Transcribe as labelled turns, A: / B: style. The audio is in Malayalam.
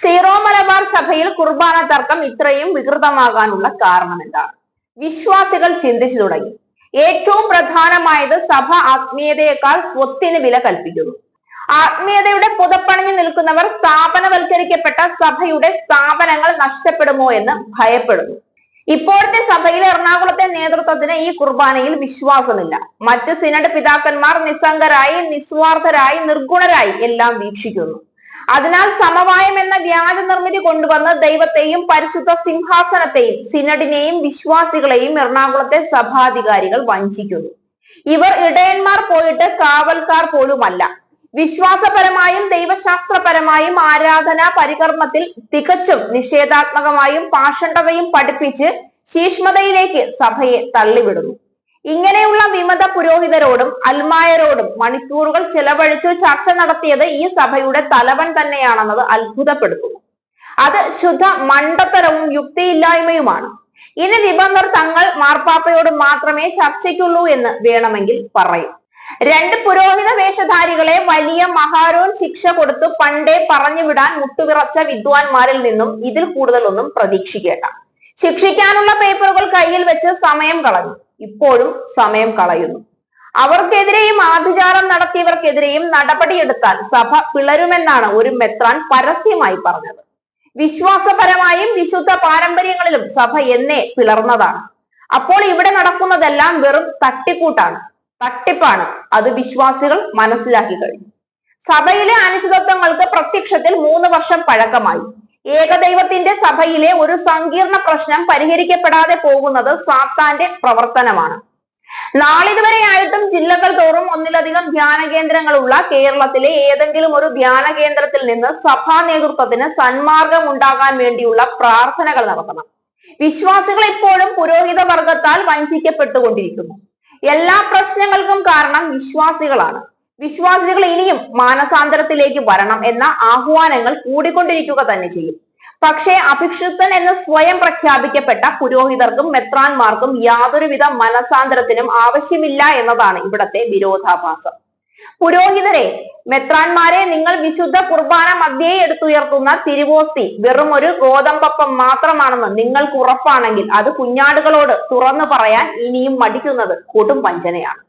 A: സീറോ മലബാർ സഭയിൽ കുർബാന തർക്കം ഇത്രയും വികൃതമാകാനുള്ള കാരണം എന്താണ്? വിശ്വാസികൾ ചിന്തിച്ചു തുടങ്ങി. ഏറ്റവും പ്രധാനമായത് സഭ ആത്മീയതയേക്കാൾ സ്വത്തിന് വില കൽപ്പിക്കുന്നു. ആത്മീയതയുടെ പുതപ്പണിഞ്ഞു നിൽക്കുന്നവർ സ്ഥാപനവൽക്കരിക്കപ്പെട്ട സഭയുടെ സ്ഥാപനങ്ങൾ നഷ്ടപ്പെടുമോ എന്ന് ഭയപ്പെടുന്നു. ഇപ്പോഴത്തെ സഭയിൽ എറണാകുളത്തെ നേതൃത്വത്തിന് ഈ കുർബാനയിൽ വിശ്വാസമില്ല. മറ്റ് സിനഡ് പിതാക്കന്മാർ നിസ്സംഗരായി നിസ്വാർത്ഥരായി നിർഗുണരായി എല്ലാം വീക്ഷിക്കുന്നു. അതിനാൽ സമവായം വ്യാജ നിർമ്മിതി കൊണ്ടുവന്ന് ദൈവത്തെയും പരിശുദ്ധ സിംഹാസനത്തെയും സിനഡിനെയും വിശ്വാസികളെയും എറണാകുളത്തെ സഭാധികാരികൾ വഞ്ചിക്കുന്നു. ഇവർ ഇടയന്മാർ പോയിട്ട് കാവൽക്കാർ പോലുമല്ല. വിശ്വാസപരമായും ദൈവശാസ്ത്രപരമായും ആരാധനാ പരികർമ്മത്തിൽ തികച്ചും നിഷേധാത്മകമായും പാഷണ്ഡതയും പഠിപ്പിച്ച് ശീഷ്മതയിലേക്ക് സഭയെ തള്ളിവിടുന്നു. ഇങ്ങനെയുള്ള വിമത പുരോഹിതരോടും അൽമായരോടും മണിക്കൂറുകൾ ചെലവഴിച്ചു ചർച്ച നടത്തിയത് ഈ സഭയുടെ തലവൻ തന്നെയാണെന്നത് അത്ഭുതപ്പെടുത്തുന്നു. അത് ശുദ്ധ മണ്ടത്തരവും യുക്തിയില്ലായ്മയുമാണ്. ഇനി വിബന്ധർ തങ്ങൾ മാർപ്പാപ്പയോട് മാത്രമേ ചർച്ചയ്ക്കുള്ളൂ എന്ന് വേണമെങ്കിൽ പറയും. രണ്ട് പുരോഹിത വേഷധാരികളെ വലിയ മഹാരോൻ ശിക്ഷ കൊടുത്തു പണ്ടേ പറഞ്ഞു വിടാൻ മുട്ടുവിറച്ച വിദ്വാൻമാരിൽ നിന്നും ഇതിൽ കൂടുതലൊന്നും പ്രതീക്ഷിക്കേണ്ട. ശിക്ഷിക്കാനുള്ള പേപ്പറുകൾ കയ്യിൽ വെച്ച് സമയം കളഞ്ഞു. ഇപ്പോഴും സമയം കളയുന്നു. അവർക്കെതിരെയും ആഭിചാരം നടത്തിയവർക്കെതിരെയും നടപടിയെടുത്താൽ സഭ പിളരുമെന്നാണ് ഒരു മെത്രാൻ പരസ്യമായി പറഞ്ഞത്. വിശ്വാസപരമായും വിശുദ്ധ പാരമ്പര്യങ്ങളിലും സഭ എന്നെ പിളർന്നതാണ്. അപ്പോൾ ഇവിടെ നടക്കുന്നതെല്ലാം വെറും തട്ടിക്കൂട്ടാണ്. തട്ടിപ്പാണ്. അത് വിശ്വാസികൾ മനസ്സിലാക്കി കഴിഞ്ഞു. സഭയിലെ അനിശ്ചിതത്വങ്ങൾക്ക് പ്രത്യക്ഷത്തിൽ മൂന്ന് വർഷം പഴക്കമായി. ഏകദൈവത്തിന്റെ സഭയിലെ ഒരു സങ്കീർണ പ്രശ്നം പരിഹരിക്കപ്പെടാതെ പോകുന്നത് സാത്താന്റെ പ്രവർത്തനമാണ്. നാളിതുവരെയായിട്ടും ജില്ലകൾ തോറും ഒന്നിലധികം ധ്യാന കേന്ദ്രങ്ങളുള്ള കേരളത്തിലെ ഏതെങ്കിലും ഒരു ധ്യാന കേന്ദ്രത്തിൽ നിന്ന് സഭാ നേതൃത്വത്തിന് സന്മാർഗം ഉണ്ടാകാൻ വേണ്ടിയുള്ള പ്രാർത്ഥനകൾ നടത്തണം. വിശ്വാസികൾ ഇപ്പോഴും പുരോഹിത വർഗത്താൽ വഞ്ചിക്കപ്പെട്ടുകൊണ്ടിരിക്കുന്നു. എല്ലാ പ്രശ്നങ്ങൾക്കും കാരണം വിശ്വാസികളാണ്. വിശ്വാസികൾ ഇനിയും മാനസാന്തരത്തിലേക്ക് വരണം എന്ന ആഹ്വാനങ്ങൾ കൂടിക്കൊണ്ടിരിക്കുക തന്നെ ചെയ്യും. പക്ഷേ അഭിക്ഷിപ്തൻ എന്ന് സ്വയം പ്രഖ്യാപിക്കപ്പെട്ട പുരോഹിതർക്കും മെത്രാന്മാർക്കും യാതൊരുവിധ മനസാന്തരത്തിനും ആവശ്യമില്ല എന്നതാണ് ഇവിടത്തെ വിരോധാഭാസം. പുരോഹിതരെ മെത്രാന്മാരെ നിങ്ങൾ വിശുദ്ധ കുർബാന മധ്യേ എടുത്തുയർത്തുന്ന തിരുവോസ്തി വെറും ഒരു ഗോതമ്പപ്പം മാത്രമാണെന്ന് നിങ്ങൾക്ക് ഉറപ്പാണെങ്കിൽ അത് കുഞ്ഞാടുകളോട് തുറന്നു പറയാൻ ഇനിയും മടിക്കുന്നത് കൊടും വഞ്ചനയാണ്.